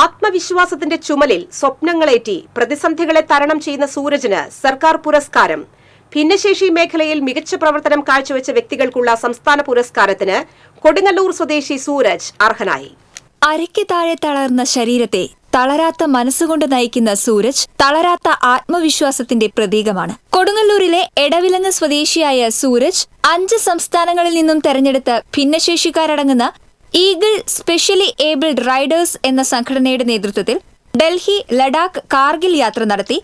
ആത്മവിശ്വാസത്തിന്റെ ചുമലിൽ സ്വപ്നങ്ങളേറ്റി പ്രതിസന്ധികളെ തരണം ചെയ്യുന്ന സൂരജിന് സർക്കാർ പുരസ്കാരം. ഭിന്നശേഷി മേഖലയിൽ മികച്ച പ്രവർത്തനം കാഴ്ചവെച്ച വ്യക്തികൾക്കുള്ള സംസ്ഥാന പുരസ്കാരത്തിന് കൊടുങ്ങല്ലൂർ സ്വദേശി സൂരജ് അർഹനായി. അരയ്ക്ക് താഴെ തളർന്ന ശരീരത്തെ തളരാത്ത മനസ്സുകൊണ്ട് നയിക്കുന്ന സൂരജ് തളരാത്ത ആത്മവിശ്വാസത്തിന്റെ പ്രതീകമാണ്. കൊടുങ്ങല്ലൂരിലെ എടവിലങ്ങ് സ്വദേശിയായ സൂരജ് അഞ്ച് സംസ്ഥാനങ്ങളിൽ നിന്നും തെരഞ്ഞെടുത്ത ഭിന്നശേഷിക്കാരടങ്ങുന്ന ഈഗിൾ സ്പെഷ്യലി ഏബിൾഡ് റൈഡേഴ്സ് എന്ന സംഘടനയുടെ നേതൃത്വത്തിൽ ഡൽഹി ലഡാക്ക് കാർഗിൽ യാത്ര നടത്തി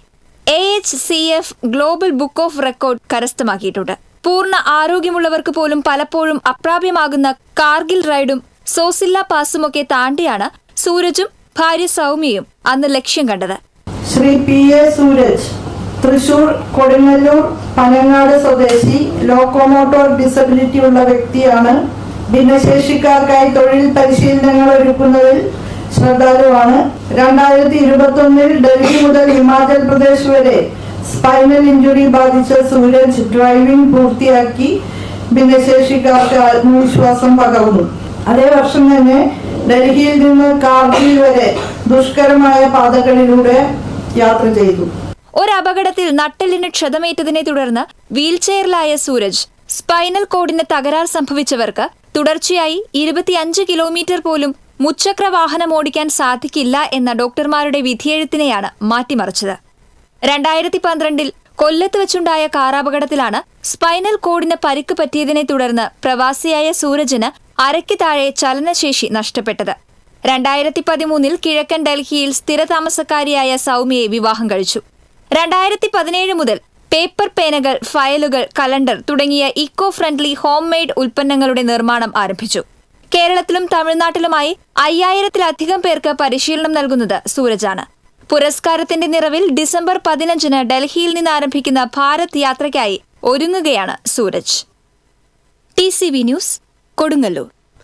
A H C F global book of record കരസ്ഥമാക്കിയിട്ടുണ്ട്. പൂർണ ആരോഗ്യമുള്ളവർക്ക് പോലും പലപ്പോഴും അപ്രാപ്യമാകുന്ന കാർഗിൽ റൈഡും സോസില്ല പാസുമൊക്കെ താണ്ടിയാണ് സൂരജും ഭാര്യ സൗമ്യയും അന്ന് ലക്ഷ്യം കണ്ടത്. ശ്രീ പി എ സൂരജ് തൃശൂർ കൊടുങ്ങല്ലൂർ പനങ്ങാട് സ്വദേശി ലോക്കോമോട്ടോർ ഡിസബിലിറ്റി ഉള്ള വ്യക്തിയാണ് ഭിന്നശേഷിക്കാർക്കായി തൊഴിൽ പരിശീലനങ്ങൾ ഒരുക്കുന്നതിൽ ശ്രദ്ധാലുവാണ്. രണ്ടായിരത്തി ഇരുപത്തി ഒന്നിൽ ഡൽഹി മുതൽ ഹിമാചൽ പ്രദേശ് വരെ സ്പൈനൽ ഇഞ്ചുറി ബാധിച്ച സൂരജ് ഡ്രൈവിംഗ് പൂർത്തിയാക്കി ഭിന്നശേഷിക്കാർക്ക് ആത്മവിശ്വാസം പകർന്നു. അതേ വർഷം തന്നെ ഡൽഹിയിൽ നിന്ന് കാർഗിൽ വരെ ദുഷ്കരമായ പാതകളിലൂടെ യാത്ര ചെയ്തു. ഒരു അപകടത്തിൽ നട്ടെല്ലിന് ക്ഷതമേറ്റതിനെ തുടർന്ന് വീൽചെയറിലായ സൂരജ് സ്പൈനൽ കോഡിന് തകരാർ സംഭവിച്ചവർക്ക് തുടർച്ചയായി ഇരുപത്തിയഞ്ച് കിലോമീറ്റർ പോലും മുച്ചക്ര വാഹനം ഓടിക്കാൻ സാധിക്കില്ല എന്ന ഡോക്ടർമാരുടെ വിധിയെഴുത്തിനെയാണ് മാറ്റിമറിച്ചത്. രണ്ടായിരത്തി പന്ത്രണ്ടിൽ കൊല്ലത്ത് വെച്ചുണ്ടായ കാറാപകടത്തിലാണ് സ്പൈനൽ കോഡിന് പരിക്ക് പറ്റിയതിനെ തുടർന്ന് പ്രവാസിയായ സൂരജിന് അരയ്ക്ക് താഴെ ചലനശേഷി നഷ്ടപ്പെട്ടത്. രണ്ടായിരത്തി പതിമൂന്നിൽ കിഴക്കൻ ഡൽഹിയിൽ സ്ഥിരതാമസക്കാരിയായ സൗമ്യയെ വിവാഹം കഴിച്ചു. രണ്ടായിരത്തി പതിനേഴ് മുതൽ പേപ്പർ പേനകൾ ഫയലുകൾ കലണ്ടർ തുടങ്ങിയ ഇക്കോ ഫ്രണ്ട്ലി ഹോം മെയ്ഡ് ഉൽപ്പന്നങ്ങളുടെ നിർമ്മാണം ആരംഭിച്ചു. കേരളത്തിലും തമിഴ്നാട്ടിലുമായി അയ്യായിരത്തിലധികം പേർക്ക് പരിശീലനം നൽകുന്നത് സൂരജാണ്. പുരസ്കാരത്തിന്റെ നിറവിൽ ഡിസംബർ പതിനഞ്ചിന് ഡൽഹിയിൽ നിന്ന് ആരംഭിക്കുന്ന ഭാരത് യാത്രയ്ക്കായി ഒരുങ്ങുകയാണ് സൂരജ്. T news Kodungallur.